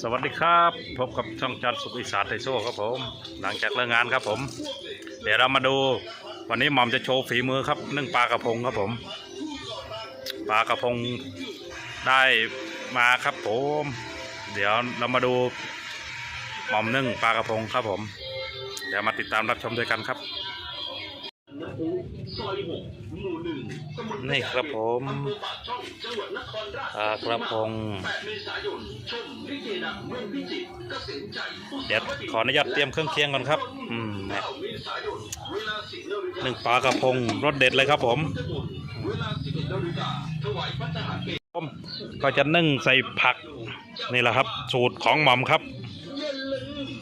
สวัสดีครับ พบกับช่องจันทร์สุขอีสานไทยโซ่ครับผม หลังจากเลิกงานครับผม เดี๋ยวเรามาดู วันนี้หม่อมจะโชว์ฝีมือครับนึ่งปลากระพงครับผม ปลากระพงได้มาครับผม เดี๋ยวเรามาดูหม่อมนึ่งปลากระพงครับผม เดี๋ยวมาติดตามรับชมด้วยกันครับ นี่ครับผมปลากระพงเดี๋ยวขออนุญาตเตรียมเครื่องเคียงก่อนครับอืมเหนึ่งปลากระพงรสเด็ดเลยครับผมผมก็จะนึ่งใส่ผักนี่แหละครับ สูตรของหม่อมครับ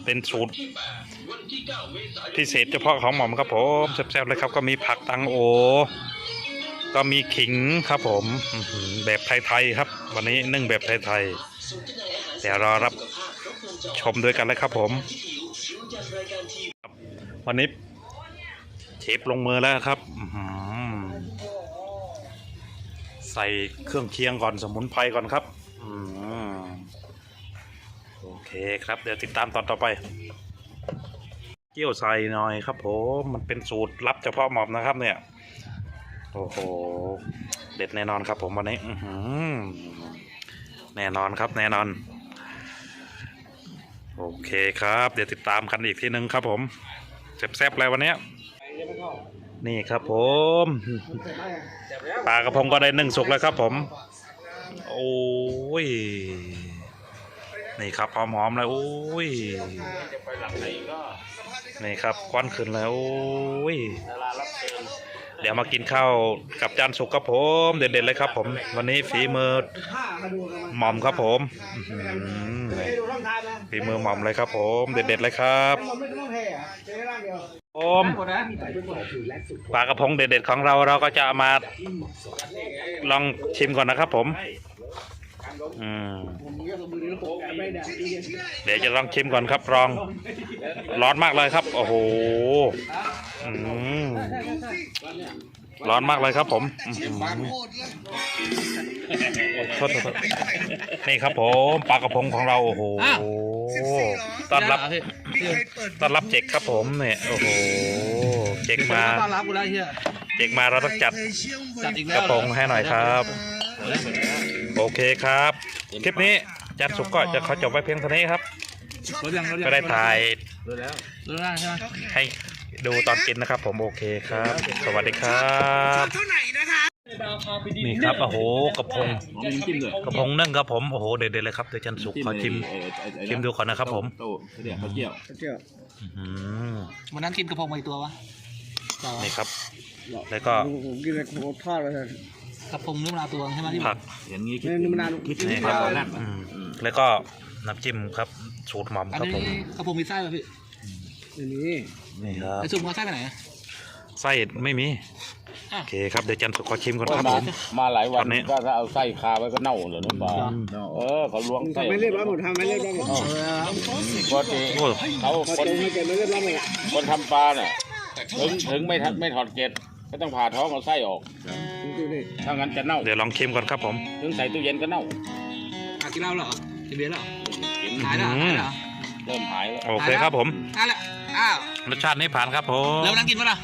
เป็นสูตร พิเศษเฉพาะของหม่อมครับผมแซ่บๆเลยครับก็มีผักตังโอ ก็มีขิงครับผมแบบไทยๆครับ วันนี้นึ่งแบบไทยๆเดี๋ยวรอรับชมด้วยกันเลยครับผม วันนี้เชฟลงมือแล้วครับใส่เครื่องเคียงก่อนสมุนไพรก่อนครับโอเคครับ เดี๋ยวติดตามตอนต่อไป เกี๊ยวใส่หน่อยครับผมมันเป็นสูตรลับเฉพาะหมอมนะครับ เนี่ย โอ้โห เด็ดแน่นอนครับผมวันนี้อืแน่นอนครับแน่นอน โอเคครับ เดี๋ยวติดตามกันอีกทีหนึ่งครับผมแซ่บๆเลยวันนี้นี่ครับผมปลากระพงก็ได้นึ่งสุกแล้วครับผม โอ้ย นี่ครับหอมๆเลยโอ้ยนี่ครับควันขึ้นแล้วโอ้ยเดี๋ยวมากินข้าวกับจานสุกครับผมเด็ดๆเลยครับ ผม วันนี้ฝีมือหม่อมครับผมฝีมือหม่อมเลยครับ ผม เด็ดๆเลยครับผมปลากระพงเด็ดๆของเราเราก็จะมาลองชิมก่อนนะครับผม อืมผมก็สมบูรณ์แล้วผมไม่ได้ดีเดี๋ยวจะลองชิมก่อนครับลอง ร้อนมากเลยครับ โอ้โหอืมร้อนมากเลยครับผมอื้อหือโอ้โทษโทษโทษนี่ครับผมปลากระพงของเราโอ้โหต้อนรับต้อนรับเจ๊กครับผมเนี่ยโอ้โหเจ๊กมาต้อนรับกูได้เฮียเจ๊กมาเราต้องจัดจัดอีกกแล้ระวพงให้หน่อยครับ โอเคครับ คลิปนี้จันสุกก็จะขอจบไว้เพียงเท่านี้ครับ รถยังรถยังก็ได้ถ่ายรถแล้วรถแล้วใช่ไหมให้ดูตอนกินนะครับ ผมโอเคครับ สวัสดีครับนี่ครับโอ้โหกระพงหอมจิ้มเลยกระพงนึ่งครับผมโอ้โหเด็ดๆเลยครับเดี๋ยวจันสุกขอชิมชิมดูก่อนนะครับผม โต้เขาเรียกข้าวเจียวเจ้าอืมวันนั้นกินกระเพงมาอีกตัววะนี่ครับ แล้วก็ ผมกินแต่ผมทอดไปเลย กระพงนึ่งมะนาวตัวใช่ไหมที่ผักอย่างนี้คิดนี่มะนาวคิดถึงนี่คครัวามบตอนแรกอืมแล้วก็น้ำจิ้มครับ สูตรหม่อมอันครับนี้ผมกระพงมีไส้ป่ะพี่อันนี้นี่ครับ ไอซุปมันไส้ไปไหนไส้ไม่มี อะ โอเคครับ เดี๋ยวจันสุกขอชิมก่อนครับมาผม มาหลายวัตอนนนี้ ก็ถ้าเอาไส้คาไว้ก็เน่าเหรอน้ำปลาอืมเออเขาล้วงไส้ทำไม่เรียบร้อยหมดทำไม่เรียบร้อยหมดปกติโอ้ เขาพอคนเจอไม่เกิดไม่เรียบร้อยหมด คนทำปลาเนี่ยถึงถึงไม่ทัดไม่ถอดเกล็ด ก็ต้องผ่าท้องเอาไส้ออกดูดิถ้างั้นจะเน่า เดี๋ยวลองชิมก่อนครับผม ถึงใส่ตู้เย็นก็เน่าอะกินเหล้าเหรอกินเบียร์เหรอกินหายแล้วหายแล้วเริ่มหายแล้ว โอเคครับผม หายแล้วอ้าวรสชาตินี้ผ่านครับผม แล้ววันนั้นกินปะล่ะ